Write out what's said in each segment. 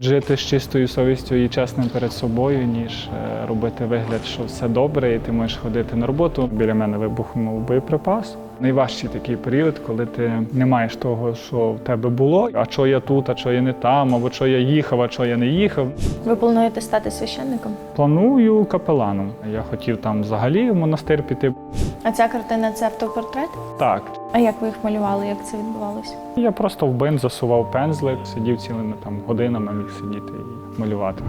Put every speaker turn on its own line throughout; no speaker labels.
Жити з чистою совістю і чесним перед собою, ніж е, робити вигляд, що все добре, і ти можеш ходити на роботу. Біля мене вибухнув боєприпас. Найважчий такий період, коли ти не маєш того, що в тебе було, а що я тут, а що я не там, або що я їхав, а що я не їхав.
Ви плануєте стати священником?
Планую капеланом. Я хотів там взагалі в монастир піти.
А ця картина це автопортрет?
Так,
А як ви їх малювали? Як це відбувалося?
я просто в бин засував пензлик, сидів цілими там годинами, міг сидіти і малювати.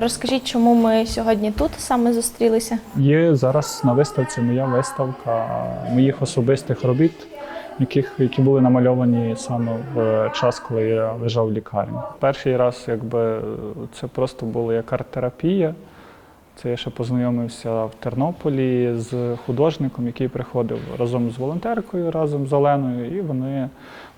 Розкажіть, чому ми сьогодні тут саме зустрілися?
Є зараз на виставці моя виставка моїх особистих робіт, яких, які були намальовані саме в час, коли я лежав в лікарні. Перший раз, якби це просто було як арт-терапія. Це я ще познайомився в Тернополі з художником, який приходив разом з волонтеркою, разом з Оленою, і вони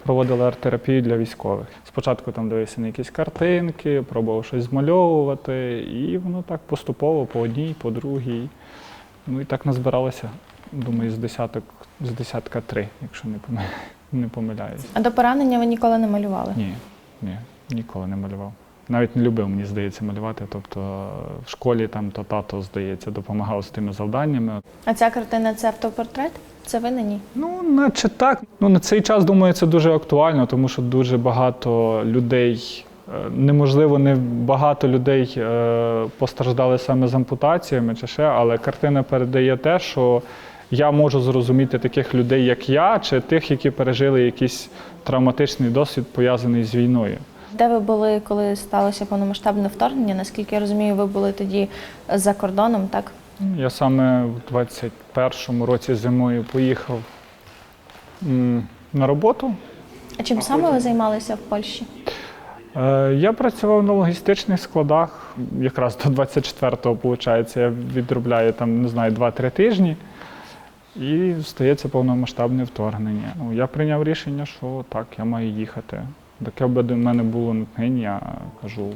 проводили арт-терапію для військових. Спочатку там дивився на якісь картинки, пробував щось змальовувати, і воно так поступово по одній, по другій. Ну і так назбиралося, думаю, з десяток, з десятка три, якщо не помиляю. Не помиляюсь.
А до поранення ви ніколи не малювали?
Ні, ні, ніколи не малював. Навіть не любив, мені здається, малювати. Тобто в школі там то тато, здається, допомагав з тими завданнями.
А ця картина це автопортрет? Це ви на ній?
Ну, наче так. Ну, на цей час, думаю, це дуже актуально, тому що дуже багато людей, е, неможливо, не багато людей е, постраждали саме з ампутаціями чи ще, але картина передає те, що я можу зрозуміти таких людей, як я, чи тих, які пережили якийсь травматичний досвід, пов'язаний з війною.
Де ви були, коли сталося повномасштабне вторгнення? Наскільки я розумію, ви були тоді за кордоном, так?
Я саме в 21-му році зимою поїхав м, на роботу.
А чим саме ви займалися в Польщі?
Е, Я працював на логістичних складах. Якраз до 24-го, виходить, я відробляю там, не знаю, 2-3 тижні. І стається повномасштабне вторгнення. Ну, я прийняв рішення, що так, я маю їхати. Таке до мене було натхнення, я кажу.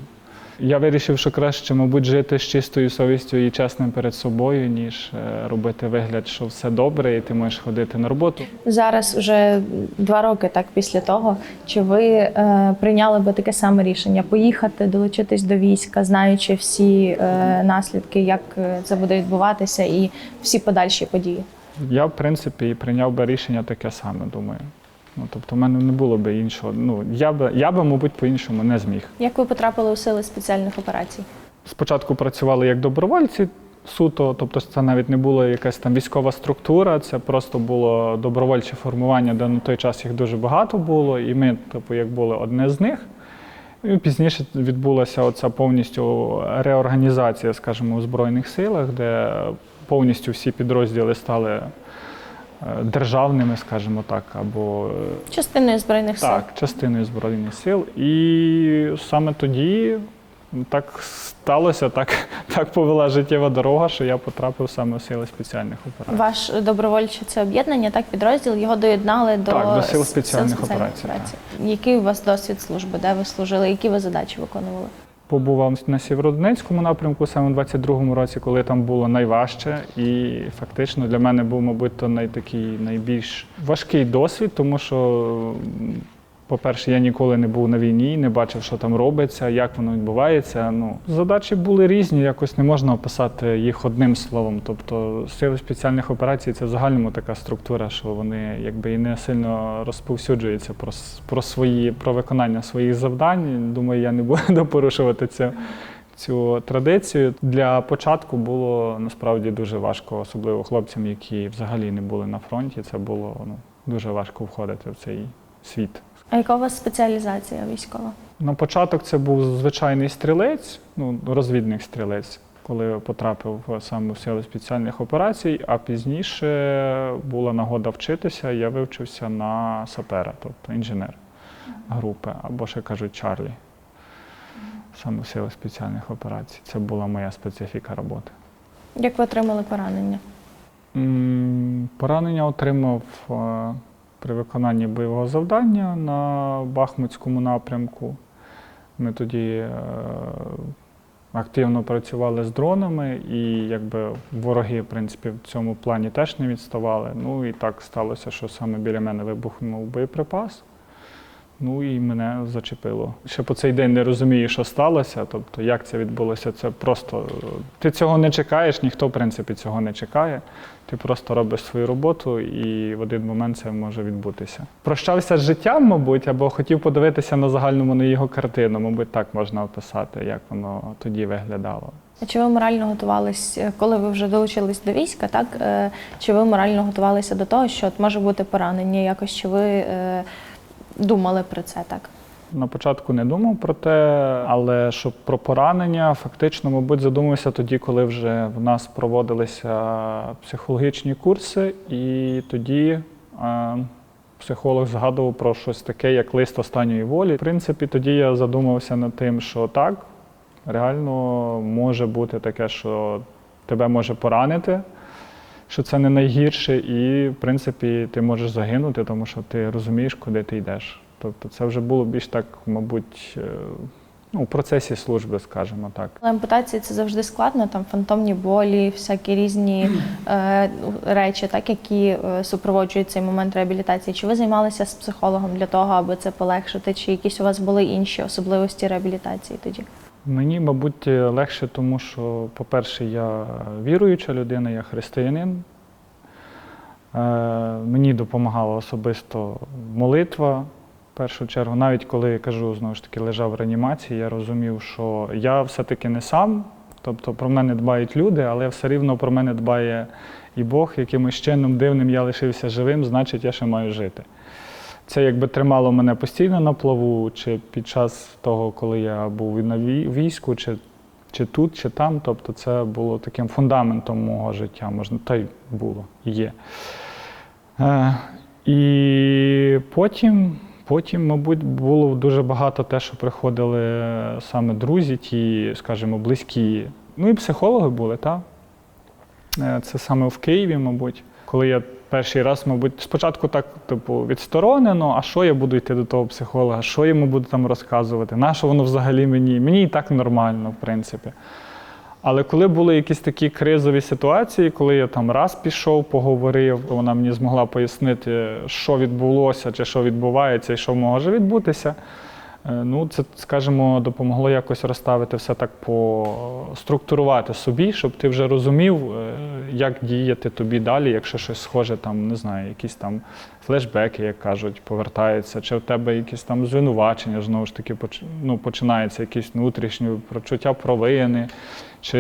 Я вирішив, що краще, мабуть, жити з чистою совістю і чесним перед собою, ніж е, робити вигляд, що все добре, і ти можеш ходити на роботу.
Зараз вже два роки, так після того, чи ви е, прийняли би таке саме рішення поїхати, долучитись до війська, знаючи всі е, наслідки, як е, це буде відбуватися, і всі подальші події?
Я, в принципі, прийняв би рішення таке саме, думаю. Ну, тобто, в мене не було би іншого. Ну, я би, я би, мабуть, по-іншому не зміг.
Як ви потрапили у сили спеціальних операцій?
Спочатку працювали як добровольці суто, тобто це навіть не була якась там військова структура, це просто було добровольче формування, де на той час їх дуже багато було, і ми, типу, як були одне з них. І пізніше відбулася оця повністю реорганізація, скажімо, у Збройних силах, де повністю всі підрозділи стали державними, скажімо так, або е,
Частиною збройних сил.
так, частиною Збройних сил. І саме тоді так сталося, так, так повела життєва дорога, що я потрапив саме в сили спеціальних операцій.
Ваш добровольче це об'єднання, так підрозділ його доєднали до,
Так, до сил
с-
спеціальних операцій,
Який у вас досвід служби? Де ви служили? Які ви задачі виконували?
Побував на Сєвєродонецькому напрямку саме у 22-му році, коли там було найважче. І фактично для мене був, мабуть, то найтакий найбільш важкий досвід, тому що, по-перше, я ніколи не був на війні, не бачив, що там робиться, як воно відбувається. Ну, задачі були різні, якось не можна описати їх одним словом. Тобто сили спеціальних операцій це в загальному така структура, що вони якби і не сильно розповсюджуються про, про свої про виконання своїх завдань. Думаю, я не буду порушувати цю, цю традицію. Для початку було насправді дуже важко, особливо хлопцям, які взагалі не були на фронті. Це було ну, дуже важко входити в цей світ.
А яка у вас спеціалізація військова?
На початок це був звичайний стрілець, ну, розвідник стрілець, коли потрапив саме в сили спеціальних операцій, а пізніше була нагода вчитися, я вивчився на сапера, тобто інженер групи, або ще кажуть Чарлі. Саме в силах спеціальних операцій. Це була моя специфіка роботи.
Як ви отримали поранення?
Поранення отримав е, при виконанні бойового завдання на Бахмутському напрямку. Ми тоді е, активно працювали з дронами, і якби вороги, в принципі, в цьому плані теж не відставали. Ну і так сталося, що саме біля мене вибухнув боєприпас. Ну і мене зачепило. Ще по цей день не розумію, що сталося. Тобто, як це відбулося, це просто е, ти цього не чекаєш, ніхто в принципі цього не чекає. Ти просто робиш свою роботу, і в один момент це може відбутися. Прощався з життям, мабуть, або хотів подивитися на загальному на його картину. Мабуть, так можна описати, як воно тоді виглядало.
Чи ви морально готувались, е, коли ви вже долучились до війська, так? е, Чи ви морально готувалися до того, що от може бути поранення якось? Чи ви думали про це так?
На початку не думав про те, але щоб про поранення, фактично, мабуть, задумався тоді, коли вже в нас проводилися психологічні курси, і тоді е, психолог згадував про щось таке, як лист останньої волі. В принципі, тоді я задумався над тим, що так, реально може бути таке, що тебе може поранити. Що це не найгірше, і в принципі ти можеш загинути, тому що ти розумієш, куди ти йдеш. Тобто це вже було більш так, мабуть, е, ну, в процесі служби, скажімо так.
Ампутації це завжди складно, там фантомні болі, всякі різні е, речі, так які е, супроводжують цей момент реабілітації. Чи ви займалися з психологом для того, аби це полегшити? Чи якісь у вас були інші особливості реабілітації тоді?
Мені, мабуть, легше, тому що, по-перше, я віруюча людина, я християнин. Е, Мені допомагала особисто молитва. В першу чергу, навіть коли я кажу, знову ж таки, лежав в реанімації, я розумів, що я все-таки не сам, тобто про мене дбають люди, але все рівно про мене дбає і Бог, якимось чином дивним я лишився живим, значить, я ще маю жити. Це якби тримало мене постійно на плаву, чи під час того, коли я був на війську, чи, чи тут, чи там. Тобто це було таким фундаментом мого життя, можна, та й було, є. Е, і потім, потім, мабуть, було дуже багато те, що приходили саме друзі, ті, скажімо, близькі. Ну і психологи були, так? Е, Це саме в Києві, мабуть. Коли я перший раз, мабуть, спочатку так, типу, відсторонено, а що я буду йти до того психолога, що йому буду там розказувати, на що воно взагалі мені? Мені і так нормально, в принципі. Але коли були якісь такі кризові ситуації, коли я там раз пішов, поговорив, вона мені змогла пояснити, що відбулося чи що відбувається і що може відбутися. Е, Ну, це, скажімо, допомогло якось розставити все так по структурувати собі, щоб ти вже розумів, е, як діяти тобі далі, якщо щось схоже, там, не знаю, якісь там флешбеки, як кажуть, повертаються, чи в тебе якісь там звинувачення, знову ж таки, ну, починається якісь внутрішні прочуття провини, чи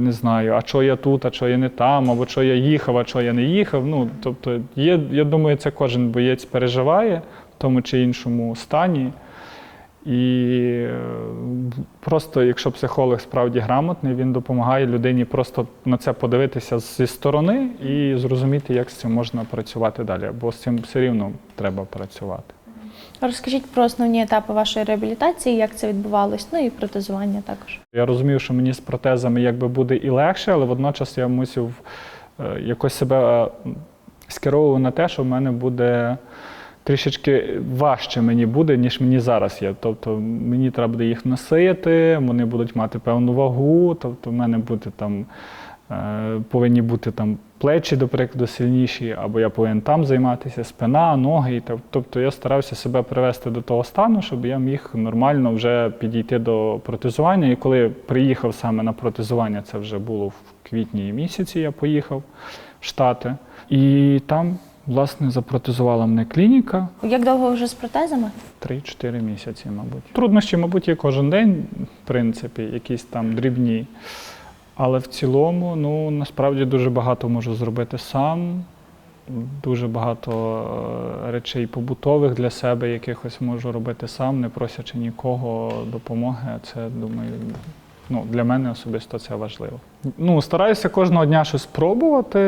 не знаю, а що я тут, а що я не там, або що я їхав, а що я не їхав. Ну, тобто, є, я думаю, це кожен боєць переживає в тому чи іншому стані. І е, просто, якщо психолог справді грамотний, він допомагає людині просто на це подивитися зі сторони і зрозуміти, як з цим можна працювати далі, бо з цим все рівно треба працювати.
Розкажіть про основні етапи вашої реабілітації, як це відбувалось, ну і протезування також.
Я розумів, що мені з протезами якби буде і легше, але водночас я мусив е, якось себе е, скеровував на те, що в мене буде трішечки важче мені буде, ніж мені зараз є. Тобто мені треба буде їх носити, вони будуть мати певну вагу, тобто в мене буде там. е, Повинні бути там плечі, до прикладу, сильніші, або я повинен там займатися, спина, ноги. Тобто я старався себе привести до того стану, щоб я міг нормально вже підійти до протезування. І коли приїхав саме на протезування, це вже було в квітні місяці, я поїхав в Штати. І там, власне, запротезувала мене клініка.
Як довго ви вже з протезами?
3-4 місяці, мабуть. Труднощі, мабуть, є кожен день, в принципі, якісь там дрібні. Але в цілому, ну, насправді дуже багато можу зробити сам. Дуже багато е, речей побутових для себе, якихось можу робити сам, не просячи нікого допомоги. Це, думаю, ну, для мене особисто це важливо. Ну, стараюся кожного дня щось спробувати,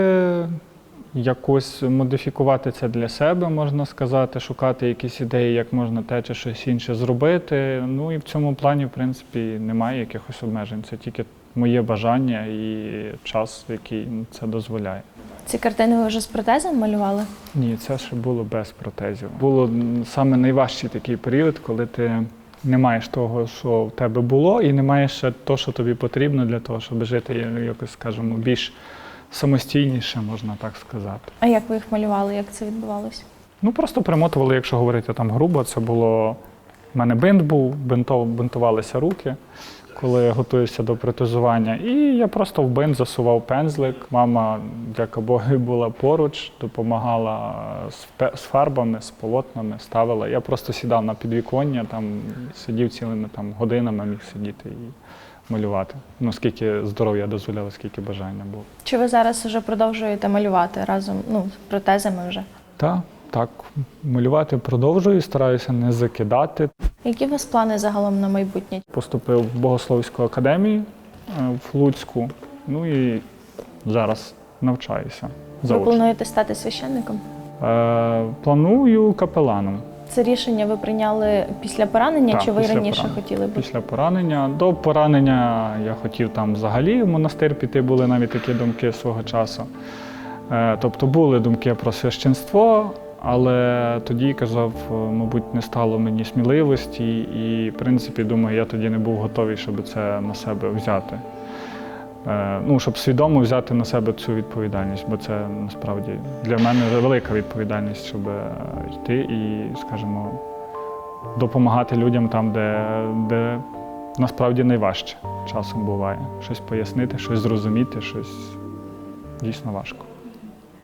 якось модифікувати це для себе, можна сказати, шукати якісь ідеї, як можна те чи щось інше зробити. Ну і в цьому плані, в принципі, немає якихось обмежень. Це тільки моє бажання і час, який це дозволяє.
Ці картини ви вже з протезом малювали?
Ні, це ще було без протезів. Було саме найважчий такий період, коли ти не маєш того, що в тебе було, і не маєш ще того, що тобі потрібно для того, щоб жити якось, скажімо, більш самостійніше, можна так сказати.
А як ви їх малювали? Як це відбувалося?
Ну просто примотували, якщо говорити там грубо, це було. У мене бинт був, бинтов, бинтувалися руки, коли готуєшся до протезування. І я просто в бинт засував пензлик. Мама, дяка Богу, була поруч, допомагала з, пе- з фарбами, з полотнами, ставила. Я просто сідав на підвіконня, там сидів цілими там, годинами, міг сидіти і малювати. Ну, скільки здоров'я дозволяло, скільки бажання було.
Чи ви зараз вже продовжуєте малювати разом ну, з протезами вже?
Так, так, малювати продовжую, стараюся не закидати.
Які у вас плани загалом на майбутнє?
Поступив в Богословську академію е, в Луцьку. Ну і зараз навчаюся.
Ви плануєте стати священником?
Е, планую капеланом
Це рішення ви прийняли після поранення,
Так,
чи ви раніше
поранення.
хотіли б?
після поранення. До поранення я хотів там взагалі в монастир піти, були навіть такі думки свого часу. Е, тобто були думки про священство, але тоді казав, е, мабуть, не стало мені сміливості, і, в принципі, думаю, я тоді не був готовий, щоб це на себе взяти. Е, Ну, щоб свідомо взяти на себе цю відповідальність, бо це насправді для мене велика відповідальність, щоб е, йти і, скажімо, допомагати людям там, де, де насправді найважче часом буває. Щось пояснити, щось зрозуміти, щось дійсно важко.